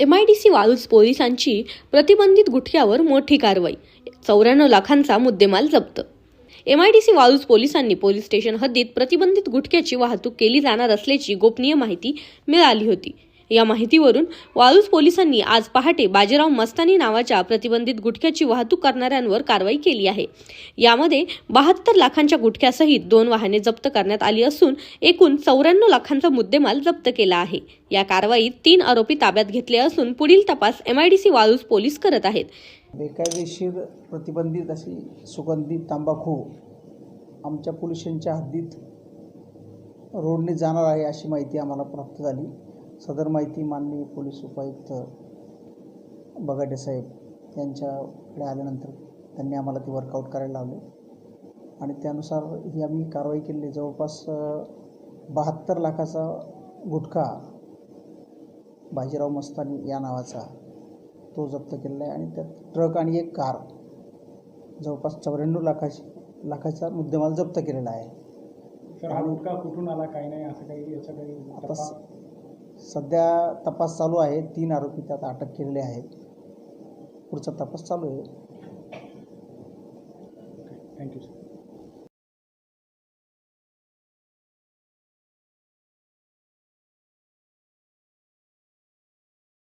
M I D C Waluj पोलिसांची प्रतिबंधित गुठख्यावर मोठी कारवाई. चौऱ्याण्णव लाखांचा मुद्देमाल जप्त. M I D C Waluj पोलिसांनी पोलीस स्टेशन हद्दीत प्रतिबंधित गुटख्याची वाहतूक केली जाणार असल्याची गोपनीय माहिती मिळाली होती. या माहितीवरून वाळूज पोलिसांनी आज पहाटे बाजीराव मस्तानी नावाच्या प्रतिबंधित गुटख्याची वाहतूक करणाऱ्यांवर कारवाई केली आहे. यामध्ये बहात्तर लाखांच्या गुटख्यासहित दोन वाहने जप्त करण्यात आली असून एकूण चौऱ्याण्णव लाखांचा मुद्देमाल जप्त केला आहे. या कारवाईत तीन आरोपी ताब्यात घेतले असून पुढील तपास एमआयडीसी वाळूज पोलीस करत आहेत. बेकायदेशीर प्रतिबंधित अशी सुगंधित तंबाखू आमच्या पोलिसांच्या हद्दीत रोडने जाणार आहे अशी माहिती आम्हाला प्राप्त झाली. सदर माहिती माननीय पोलीस उपायुक्त बगाटे साहेब यांच्याकडे आल्यानंतर त्यांनी आम्हाला ते वर्कआउट करायला लावले. आणि त्यानुसार ही आम्ही कारवाई केली. जवळपास बहात्तर लाखाचा गुटखा बाजीराव मस्तानी या नावाचा तो जप्त केलेला आहे. आणि त्यात ट्रक आणि एक कार जवळपास चौऱ्याण्णव लाखाची लाखाचा मुद्देमाल जप्त केलेला आहे. सर हा गुटखा कुठून आला काही नाही असं काही याचा काही आता सध्या तपास चालू आहे. तीन आरोपी त्यात अटक केलेले आहेत. पुढचा तपास चालू आहे. Thank you sir